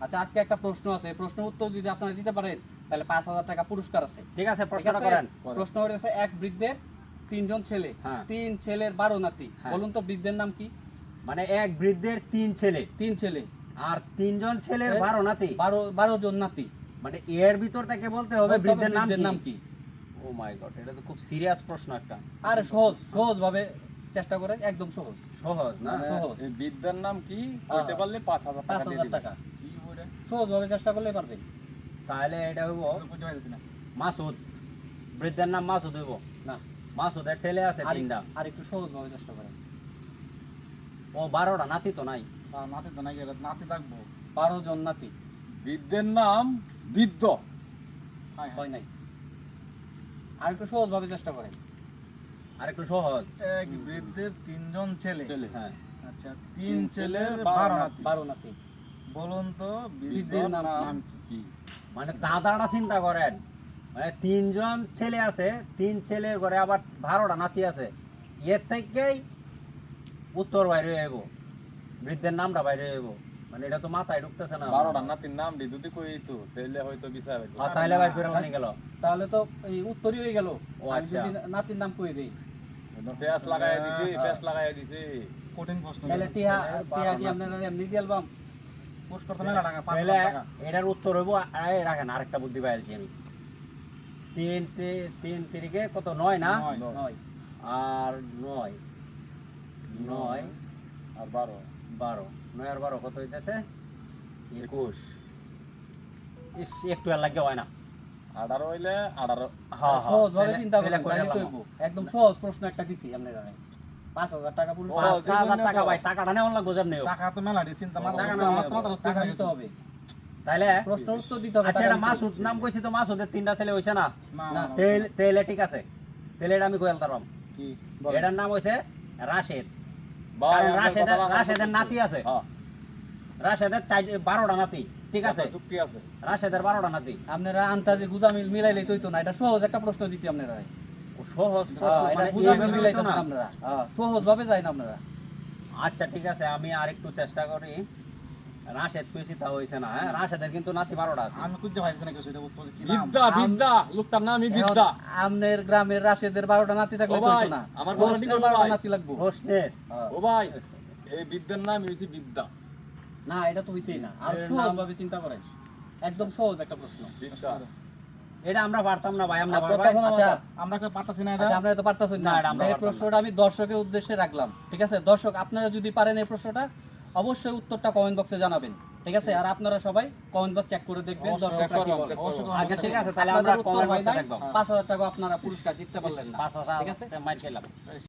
আচ্ছা আজকে একটা প্রশ্ন আছে। এই প্রশ্নের উত্তর যদি আপনারা দিতে পারেন তাহলে পাঁচ হাজার টাকা পুরস্কার আছে। ঠিক আছে প্রশ্নটা করেন। প্রশ্ন হচ্ছে এক বৃদ্ধের তিনজন ছেলে। হ্যাঁ। তিন ছেলের বারো নাতি। হ্যাঁ। বলুন তো বৃদ্ধের নাম কি? মানে এক বৃদ্ধের তিন ছেলে। তিন ছেলে। আর তিনজন ছেলের বারো নাতি। বারো বারো জন নাতি। মানে এর ভিতর থেকে বলতে হবে বলতে বৃদ্ধের নাম নাম কি? ও মাই গড এটা তো খুব সিরিয়াস প্রশ্ন একটা। আরে সহজ সহজ ভাবে চেষ্টা করে একদম সহজ। সহজ না? সহজ। বৃদ্ধের নাম কি। কইতে পারলে পাঁচ হাজার পাঁচ টাকা দিয়ে হাজার দিবে। টাকা। কি বলে? সহজ ভাবে চেষ্টা করলে পারবেন তাহলে এটা হইব মাসুদ। বৃদ্ধের নাম মাসুদ হইব। না। মাসুদের ছেলে আছে তিনটা। আর একটু সহজ ভাবে চেষ্টা করেন। ও বারোটা নাতি তো নাই। নাতি তো নাকি নাতি থাকব। বারো জন নাতি। বিদ্যের নাম বিদ্য হয় নাই। আর একটু সহজ ভাবে চেষ্টা করেন। আর একটু সহজ। এক বৃদ্ধের তিনজন ছেলে। ছেলে হ্যাঁ। আচ্ছা তিন ছেলের বারো। নাতি। বারো নাতি। বলুন তো বৃদ্ধের নাম নাম কি? মানে দাদাটা চিন্তা করেন। মানে তিনজন ছেলে আছে তিন ছেলের ঘরে আবার বারোটা নাতি আছে। এর থেকেই উত্তর বাইরে হইব বৃদ্ধের নামটা বাইরে হইব মানে এটা তো মাথায় ঢুকতেছে না। বারোটা নাতির নাম দি যদি কই তো? তাহলে হয়তো বিচার হইতো আর তাহলে বাইর করে মনে গেল। তাহলে তো এই উত্তরই হয়ে গেল। ও আচ্ছা। যদি নাতির নাম কই দেই। পেঁয়াজ লাগাই দিছি পেঁয়াজ লাগাই দিছি। কঠিন প্রশ্ন। তাহলে টিহা টিহা কি আপনারা এমনি দিয়ে আলবাম পোস্ট করতে মেলা টাকা পাঁচ টাকা। এটার উত্তর হইব এই রাখেন আরেকটা বুদ্ধি পাইছি আমি। তিন তিন তিরিকে কত নয় না? নয়। আর নয় নয় আর বারো। বারো। নয় আর বারো কত হইতেছে? একুশ। ইস একটু আর লাগে হয় না। আঠারো হইলে আঠারো। হ্যাঁ, হ্যাঁ। সহজ ভাবে চিন্তা তাহলে করেন করে তাহলে তো লাগাবো। হইবো। একদম সহজ প্রশ্ন একটা দিছি আপনারা। পাঁচ হাজার টাকা পুরস্কার সহজ। হাজার টাকা ভাই টাকাটা নেওয়ার লাগবে যেমনি টাকা তো মেলা চিন্তা টাকা মাথা না, মাথা মাথা রক্ত টাকা দিতে হবে। তাইলে প্রশ্ন উত্তর দিতে হবে আচ্ছা এটা মাসুদ নাম কইছি তো মাসুদের তিনটা ছেলে হইছে না? না না, না। তেল তেলে ঠিক আছে। তেলে আমি গোয়াল তারাম এটার নাম হইছে রাশেদ। রাশেদের রাশেদের নাতি আছে। রাশেদের চার বারোটা নাতি ঠিক আছে? কথা চুক্তি আছে। রাশেদের বারোটা নাতি। আপনারা আন্তাজে গুজামিল মিলাইলে তো না। এটা সহজ একটা প্রশ্ন দিছি আপনারা। সহজ প্রশ্ন, হ্যাঁ, মানে হ্যাঁ, সহজ ভাবে যাই না আপনারা আচ্ছা ঠিক আছে আমি আর একটু চেষ্টা করি। রাশেদ কইছি তা হইছে না হ্যাঁ? রাশেদের কিন্তু নাতি বারোটা আছে। আমি খুঁজে পাইছি না কিছু এটা বিদ্যা বিদ্যা লোকটার নামই বিদ্যা। আমনের গ্রামের রাশেদের বারোটা নাতি থাকলে হইতো না। আমার প্রশ্নের কথাটা কি বারোটা ভাই? নাতি লাগবো। প্রশ্নের হ্যাঁ। ও ভাই এই বিদ্যার নাম হইছে বিদ্যা। না এটা তো হইছেই না। আর সহজ নাম- ভাবে চিন্তা করেন একদম সহজ একটা প্রশ্ন। বিদ্যা। এটা আমরা পারতাম না ভাই আমরা আর পারবাই? কথা শোনা আচ্ছা আমরা কেউ পাতাছি না এটা? আচ্ছা তো পারতেছেন না, না এটা আমরা এই প্রশ্নটা আমি দর্শকের উদ্দেশ্যে রাখলাম ঠিক আছে? দর্শক আপনারা যদি পারেন এই প্রশ্নটা অবশ্যই উত্তরটা কমেন্ট বক্সে জানাবেন ঠিক আছে? আর আপনারা সবাই কমেন্ট বক্স চেক করে দেখবেন আচ্ছা ঠিক আছে তাহলে আমরা কমেন্ট বক্সে দেখব। টাকা আপনারা পুরস্কার জিততে পারলেন না ঠিক আছে? মাইর খেলাম।